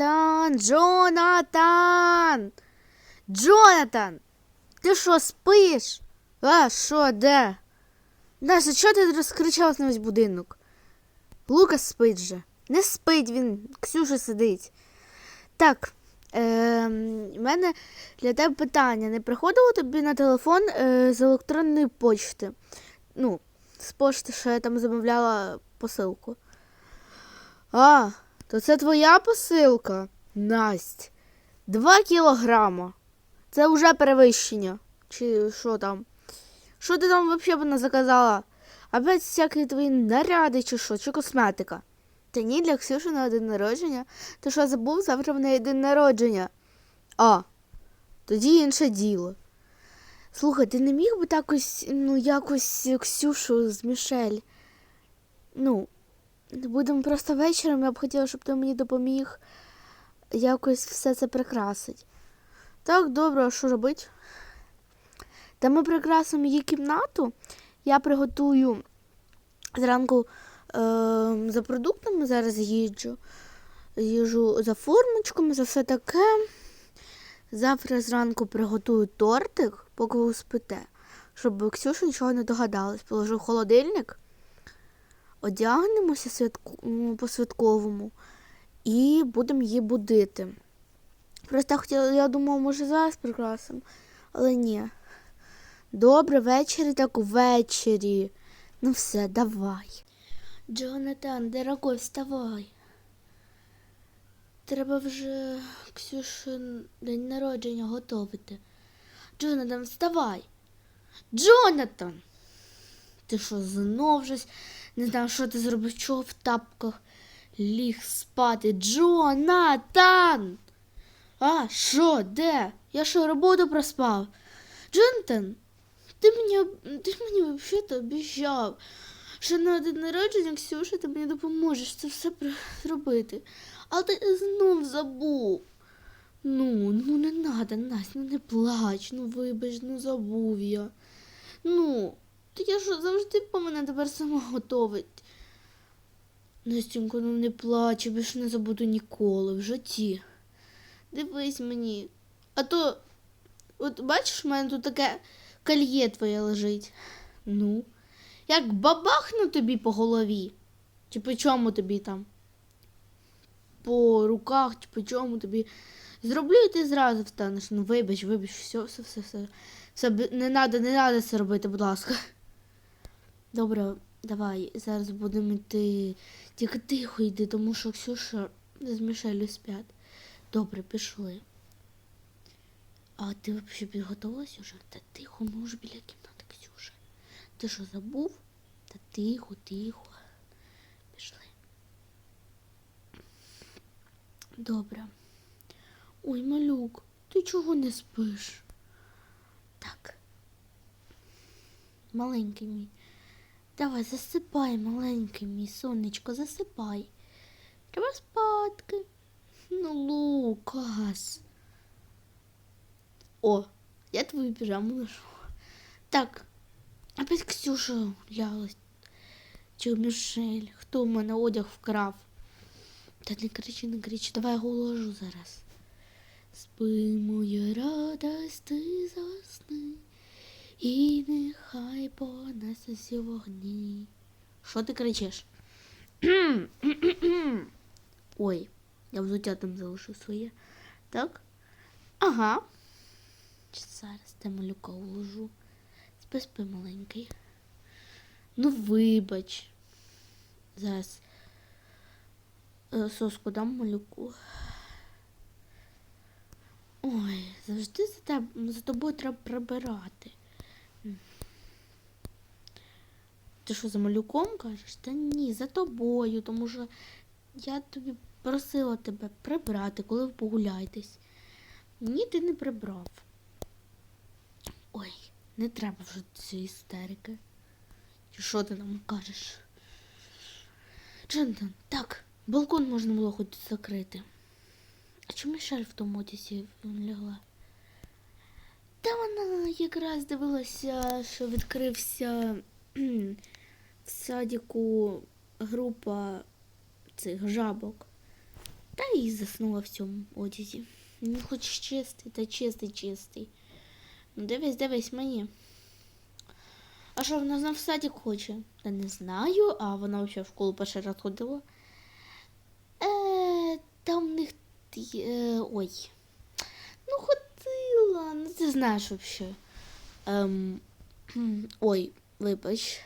Джонатан, Джонатан! Джонатан! Ти що, спиш? А, що, де? Настя, чого ти розкричалась на весь будинок? Лукас спить же. Не спить він, Ксюша сидить. Так, е, в мене для тебе питання. Не приходило тобі на телефон е, з електронної почти? Ну, з пошти, що я там замовляла посилку. А, то це твоя посилка? Насть. Два кілограма. Це вже перевищення. Чи що там? Що ти там взагалі вона заказала? Опять всякі твої наряди чи що, чи косметика? Та ні, для Ксюші на день народження. Ти що забув, завтра в неї день народження. А, тоді інше діло. Слухай, ти не міг би так ось, ну, якось Ксюшу з Мішель? Ну, будемо просто вечором, я б хотіла, щоб ти мені допоміг якось все це прикрасить. Так, добре, а що робити? Та ми прикрасимо її кімнату. Я приготую зранку е, за продуктами, зараз їжджу. Їжу за формочками, за все таке. Завтра зранку приготую тортик, поки ви спите, щоб Ксюша нічого не догадалась. Положу в холодильник, одягнемося святку, по-святковому і будемо її будити. Просто хотіла, я думала, може зараз прикрасимо, але ні. Добре, ввечері так ввечері. Ну все, давай. Джонатан, дорогой, вставай. Треба вже Ксюшин день народження готувати. Джонатан, вставай. Джонатан! Ти що, знов щось? Не знаю, що ти зробив, чого в тапках ліг спати. Джонатан! А, що, де? Я що, роботу проспав? Джонатан, ти мені, ти мені взагалі обіцяв, що на день народження Ксюші ти мені допоможеш це все зробити. Але ти знов забув. Ну, ну не надо, Настя, ну не плач, ну вибач, ну забув я. Ну, ти я що завжди по мене тепер сама готовить. Настюнко, ну не плач, я більше не забуду ніколи в житті. Дивись мені. А то, от бачиш, в мене тут таке кольє твоє лежить. Ну, як бабахну тобі по голові. Чи по чому тобі там? По руках, чи по чому тобі. Зроблю і ти зразу встанеш. Ну вибач, вибач, все, все, все, все. все не треба, не треба це робити, будь ласка. Добре, давай, зараз будемо йти. Тільки тихо йди, тому що Ксюша з Мішелю спять. Добре, пішли. А ти взагалі підготувалась уже? Та тихо, ми вже біля кімнати Ксюші. Ти що забув? Та тихо, тихо. Пішли. Добре. Ой, малюк, ти чого не спиш? Так. Маленький мій. Давай, засипай, маленький мій, сонечко, засипай. Треба спадки. Ну, Лукас. О, я твою піжаму ношу. Так, опять Ксюша лялась. Чи Мішель? Хто в мене одяг вкрав? Та не кричи, не кричи, давай я його уложу зараз. Спи, моя радость, ти засни, і нехай понесе всі вогні. Що ти кричиш? Ой, я взуття там залишив своє. Так? Ага. Зараз те малюка уложу. Спи, спи, маленький. Ну, вибач. Зараз е, соску дам малюку. Ой, завжди за, теб, за тобою треба прибирати. Ти що, за малюком кажеш? Та ні, за тобою, тому що я тобі просила тебе прибрати, коли ви погуляєтесь. Ні, ти не прибрав. Ой, не треба вже цієї істерики. Чи що ти нам кажеш? Джентон, так, балкон можна було хоч закрити. А чому Мішель в тому одязі лягла? Та вона якраз дивилася, що відкрився в садіку група цих жабок. Та і заснула в цьому одязі. Ну, хоч чистий, та чистий, чистий. Ну, дивись, дивись мені. А що вона знов в садик хоче? Та не знаю, а вона взагалі в школу перший раз ходила. Е, там в них е, ой. Ну, ходила, ну ти знаєш взагалі. Ем, ой, вибач.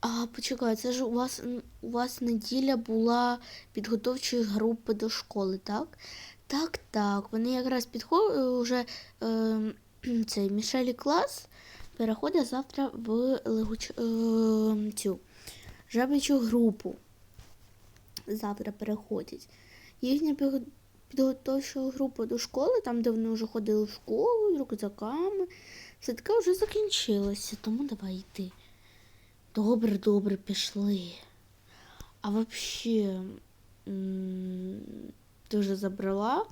А почекай, це ж у вас у вас неділя була підготовчої групи до школи, так? Так, так. Вони якраз підходять вже е, цей Мішелі клас переходить завтра в легуч, е, цю жабичу групу. Завтра переходять. Їхня підготовча група до школи, там, де вони вже ходили в школу з рюкзаками, все таке вже закінчилося, тому давай йти. Добре, добре, пішли. А м, ти вже забрала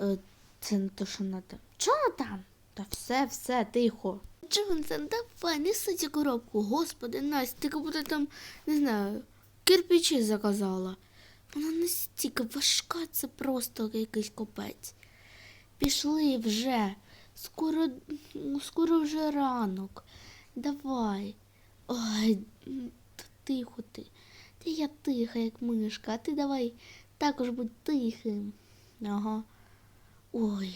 е, це не то, що надо. Чого там? Та все, все, тихо. Джонсон, давай, неси цю коробку. Господи, Настя, ти будто там, не знаю, кирпичі заказала. Вона настільки важка, це просто якийсь копець. Пішли вже. Скоро, скоро вже ранок. Давай. Ой, тихо ти. Та я тиха, як мишка, а ти давай також будь тихим. Ага. Ой.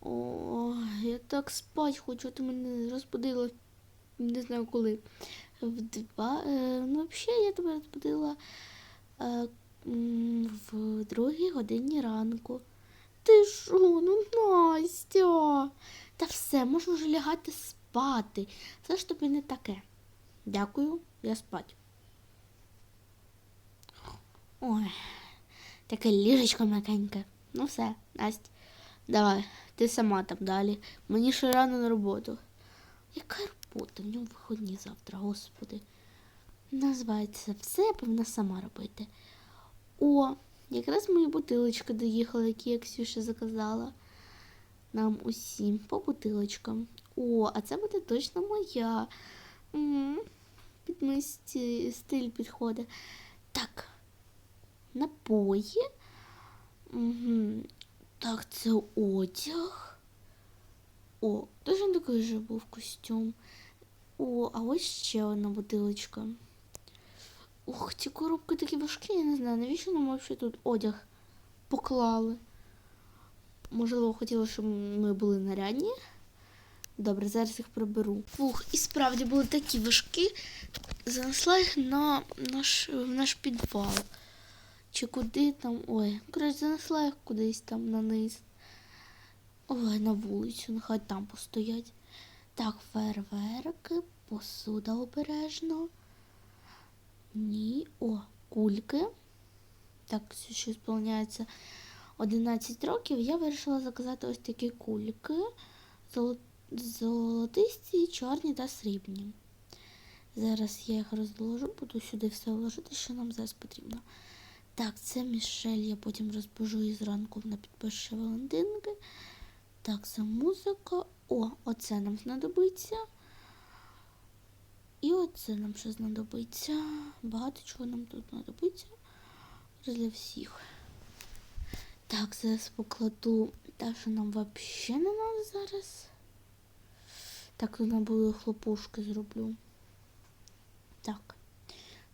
Ой, я так спать хочу, ти мене розбудила, не знаю коли. В два. Е, ну, взагалі, я тебе розбудила е, в другій годині ранку. Ти що, ну Настя? Та все, можу вже лягати спати. Це ж тобі не таке. Дякую, я спать. Ой, таке ліжечко м'якеньке. Ну все, Настя, давай, ти сама там далі. Мені ще рано на роботу. Яка робота? В нього виходні завтра, господи. Називається все, повинна сама робити. О, якраз мої бутилочки доїхали, які я Ксюша заказала. Нам усім по бутилочкам. О, а це буде точно моя. Під мій стиль підходить. Так. Напої. Угу. Так, це одяг. О, точно такий же був костюм. О, а ось ще одна бутилочка. Ух, ці коробки такі важкі, я не знаю, навіщо нам взагалі тут одяг поклали. Можливо, хотіли, щоб ми були нарядні. Добре, зараз їх приберу. Фух, і справді були такі важкі. Занесла їх на наш, в наш підвал. Чи куди там. Ой, коротше, занесла їх кудись там на низ. Ой, на вулицю, нехай там постоять. Так, фейерверки, посуда обережно. Ні. О, кульки. Так, ще сповняється 11 років. Я вирішила заказати ось такі кульки. Золо- Золотисті, чорні та срібні. Зараз я їх розложу, буду сюди все вложити, що нам зараз потрібно. Так, це Мішель, я потім розбужу її зранку на підпише Валентинки. Так, це музика. О, оце нам знадобиться. І оце нам ще знадобиться. Багато чого нам тут знадобиться. Для всіх. Так, зараз покладу те, що нам взагалі не треба зараз. Так, нам були хлопушки зроблю. Так.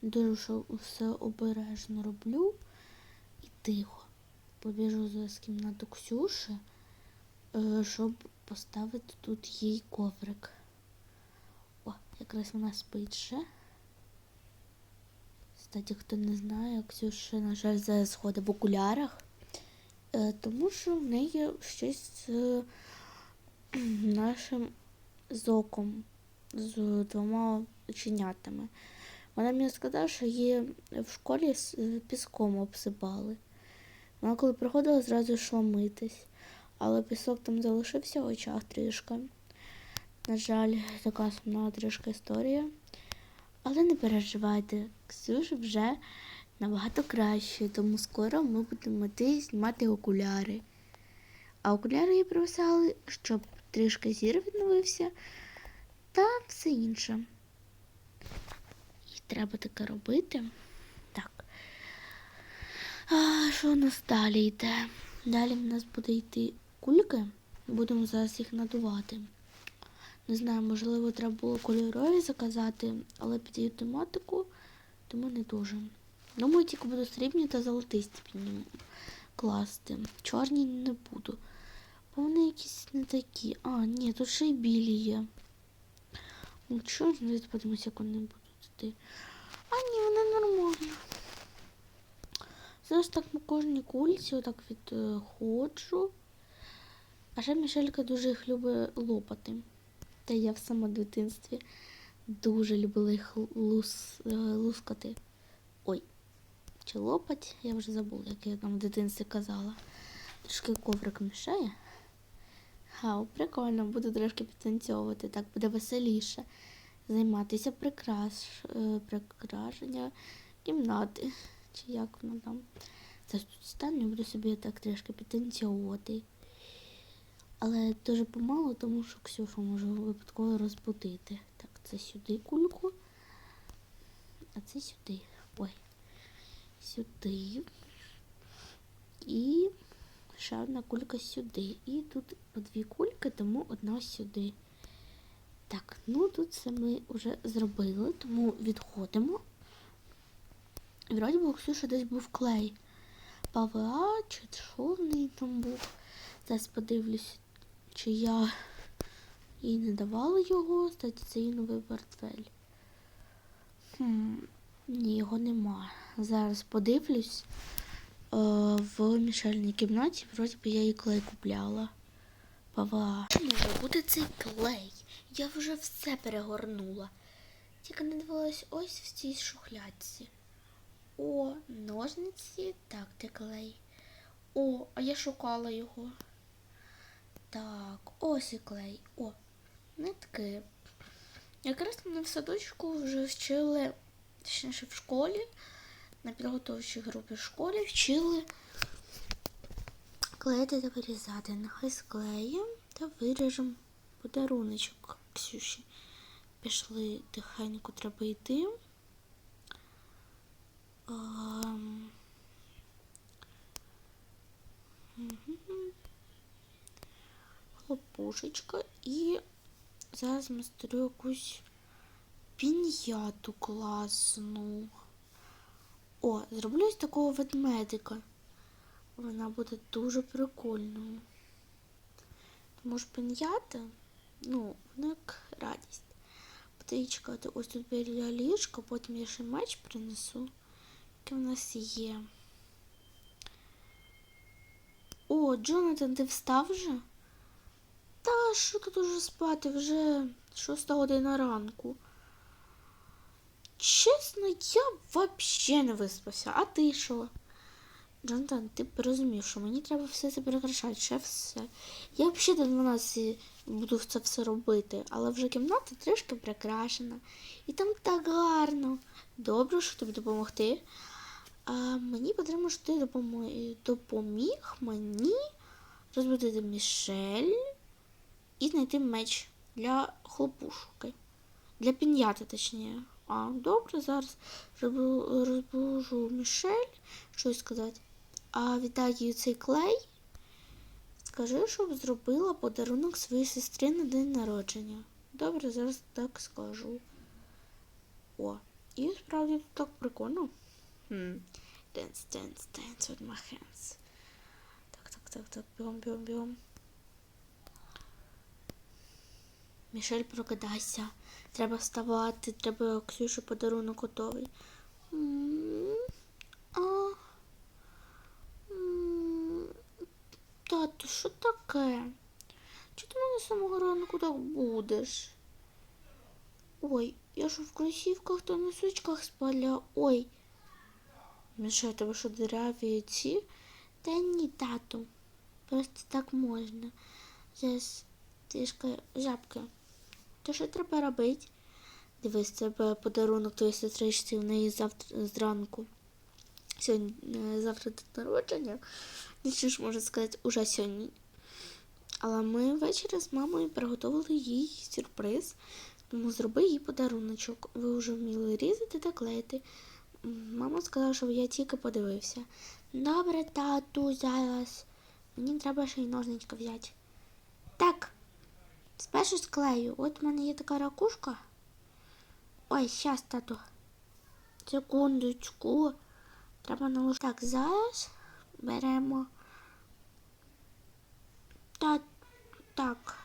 Дуже все обережно роблю і тихо. Побіжу зараз кімнату Ксюші, е, щоб поставити тут їй коврик. О, якраз вона спить ще. Кстати, хто не знає, Ксюша, на жаль, зараз ходить в окулярах, е, тому що в неї щось з нашим з оком, з двома оченятами. Вона мені сказала, що її в школі з піском обсипали. Вона коли приходила, зразу йшла митись, але пісок там залишився в очах трішки. На жаль, така сумна трішки історія. Але не переживайте, Ксюша вже набагато краще, тому скоро ми будемо мити знімати окуляри. А окуляри їй привисали, щоб трішки зір відновився та все інше. І треба таке робити. Так. А, що у нас далі йде? Далі в нас буде йти кульки. Будемо зараз їх надувати. Не знаю, можливо, треба було кольорові заказати, але під її тематику, тому не дуже. Думаю, тільки буду срібні та золотисті під ним класти. Чорні не буду. Вони якісь не такі. А, ні, тут ще й білі є. Ну, чорні, подивимося, як вони будуть йти. А, ні, вони нормальні. Зараз так по кожній кульці отак відходжу. А ще Мішелька дуже їх любить лопати. Та я в самому дитинстві дуже любила їх лус, е, лускати. Ой, чи лопать, я вже забула, як я там в дитинстві казала. Трошки коврик мішає. Хау, прикольно, буду трошки підтанцьовувати, так буде веселіше. Займатися прикраш... е, прикрашення кімнати. Чи як воно там. Це тут стану, буду собі так трішки підтанцьовувати. Але дуже помало, тому що Ксюшу можу випадково розбудити. Так, це сюди кульку. А це сюди. Ой. Сюди. І ще одна кулька сюди. І тут дві кульки, тому одна сюди. Так, ну тут це ми вже зробили, тому відходимо. Вроді би у Ксюші десь був клей. ПВА чи що там був. Зараз подивлюсь, чи я їй не давала його. Кстати, це її новий портфель. Хм, ні, його нема. Зараз подивлюсь. Е, в мішальній кімнаті, вроді би я їй клей купляла. ПВА. Може бути цей клей. Я вже все перегорнула. Тільки не дивилась ось в цій шухлядці. О, ножниці. Так, де клей. О, а я шукала його. Так, ось і клей. О, нитки. Якраз мене в садочку вже вчили, точніше в школі, на підготовчій групі в школі вчили клеїти та вирізати. Нехай склеїмо та виріжемо подаруночок Ксюші. Пішли тихенько треба йти. Ем. Хлопушечка і зараз мастерю якусь пін'яту класну. О, зроблю ось такого ведмедика. Вона буде дуже прикольною. Тому ж пін'ята, ну, як радість. Буде чекати ось тут біля ліжка, потім я ще меч принесу, який в нас є. О, Джонатан, ти встав вже? Та що тут уже спати? Вже шоста година ранку. Чесно, я взагалі не виспався. А ти що? Джонатан, ти розумів, що мені треба все це перекрашати, ще все. Я взагалі до 12 буду це все робити, але вже кімната трішки прикрашена. І там так гарно. Добре, що тобі допомогти. А мені потрібно, що ти допоміг мені розбудити Мішель і знайти меч для хлопушки. Для пін'яти, точніше. А, добре, зараз розбу- розбужу Мішель, щось сказати. А віддай їй цей клей. Скажи, щоб зробила подарунок своїй сестрі на день народження. Добре, зараз так скажу. О, і справді тут так прикольно. Dance, dance, dance with my hands. Так, так, так, так, бігом, бігом, бігом. Мішель, прокидайся. Треба вставати, треба Ксюші подарунок готовий. Тату, що таке? Чи ти мене самого ранку так будеш? Ой, я ж в кросівках та носочках спала. Ой. Міша, тебе що диряві ці? Та ні, тату. Просто так можна. Зараз трішки жабки. То що треба робити? Дивись, це б подарунок твоїй сестричці в неї завтра зранку. Сьогодні е, завтра день народження. Нічого ж можна сказати, уже сьогодні. Але ми ввечері з мамою приготували їй сюрприз. Тому зроби їй подаруночок. Ви вже вміли різати та клеїти. Мама сказала, щоб я тільки подивився. Добре, тату, зараз. Мені треба ще й ножничка взяти. Так. Спершу склею. От в мене є така ракушка. Ой, щас, тату. Секундочку. Треба наложити. Так, зараз беремо. Та, так.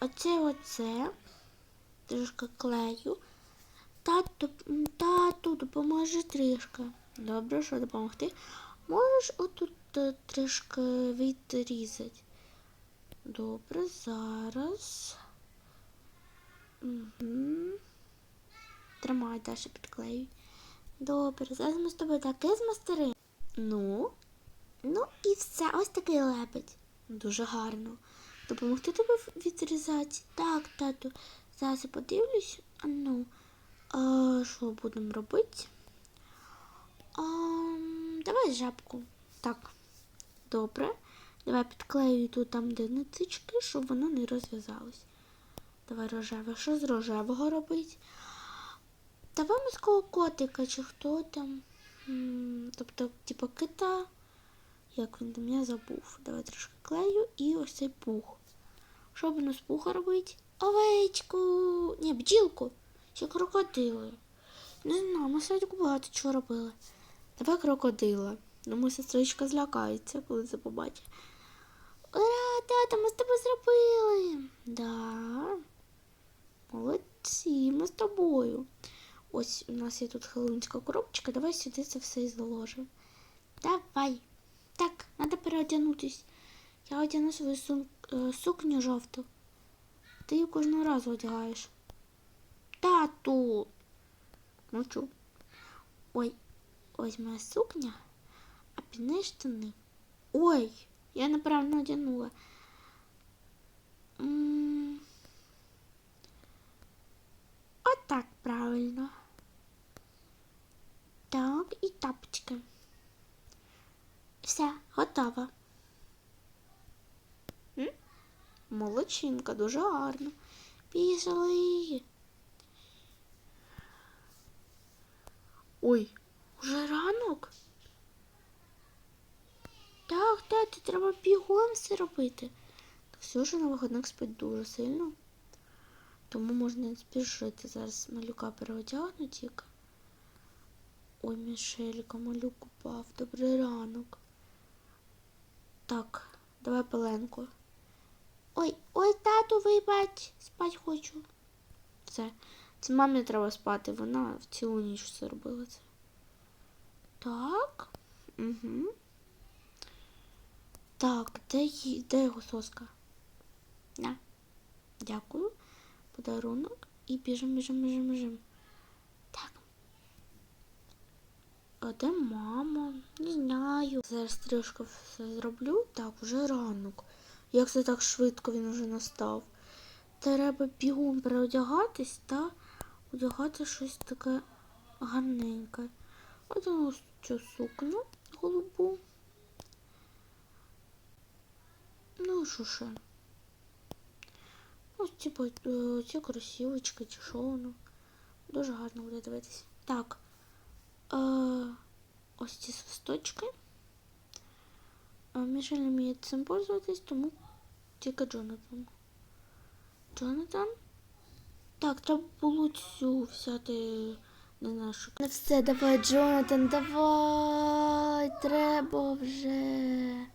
Оце оце. Трішки клею. Тату, тату, допоможи трішки. Добре, що допомогти. Можеш отут е, трішки відрізати. Добре, зараз. Угу. Тримай, Даша, підклеюй. Добре, зараз ми з тобою таке змастеримо. Ну, ну і все, ось такий лебедь. Дуже гарно. Допомогти тобі відрізати? Так, тату. Зараз я подивлюсь. А ну, а, що будемо робити? А, давай жабку. Так, добре. Давай підклею тут там, де нитички, щоб воно не розв'язалось. Давай рожеве. Що з рожевого робить? Давай морського котика, чи хто там. Тобто, типу кита. Як він там, я забув. Давай трошки клею і ось цей пух. Що б з пуха робить? Овечку. Ні, бджілку. Чи крокодили. Не знаю, ми садку багато чого робили. Давай крокодила. Ну, моя сестричка злякається, коли це побачить. Ура, тата, ми з тобою зробили. Да. Молодці, ми з тобою. Ось у нас є тут хеллоуінська коробочка. Давай сюди це все і заложимо. Давай. Так, треба переодягнутись. Я одягну свою сум... е, сукню жовту. Ти її кожного разу одягаєш. Тату. Ну чу. Ой, ось моя сукня, а під неї штани. Ой, я неправильно одягнула. М, Отак правильно. Так, і тапочки. Все, готово. М? Молодчинка, дуже гарно. Пішли. Ой, уже ранок? Так, так, треба бігом все робити. Ксюша на виходних спить дуже сильно. Тому можна спішити. Зараз малюка переодягну тільки. Ой, Мішелька, малюк упав. Добрий ранок. Так, давай пеленку. Ой, ой, тату, вибач, спать хочу. Все. Це мамі треба спати. Вона в цілу ніч все робила це. Так. Угу. Так, де, ї- де його соска? На. Дякую. Подарунок. І біжим, біжим, біжим, біжим. Так. А де мама? Не знаю. Зараз трішки все зроблю. Так, уже ранок. Як це так швидко він уже настав. Треба бігом переодягатись та одягати щось таке гарненьке. Одягну цю сукню голубу. Ну, що ще? Ось типу е, ці кросівочки чи що. Дуже гарно буде. Так. Е, ось ці свисточки. Мішель не вміє цим пользуватись, тому тільки Джонатан. Джонатан? Так, треба було цю взяти. Знаю, що. Не все, давай, Джонатан, давай. Треба вже.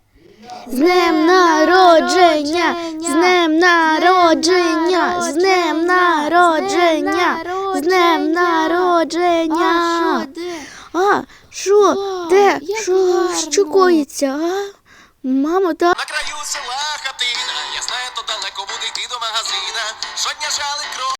З днем народження! З днем народження! З днем народження! З днем народження! А, що, де? Що? Що коїться? А? Мамо, та На краю села хатина, я знаю, то далеко буде йти до магазина. Щодня жали кров.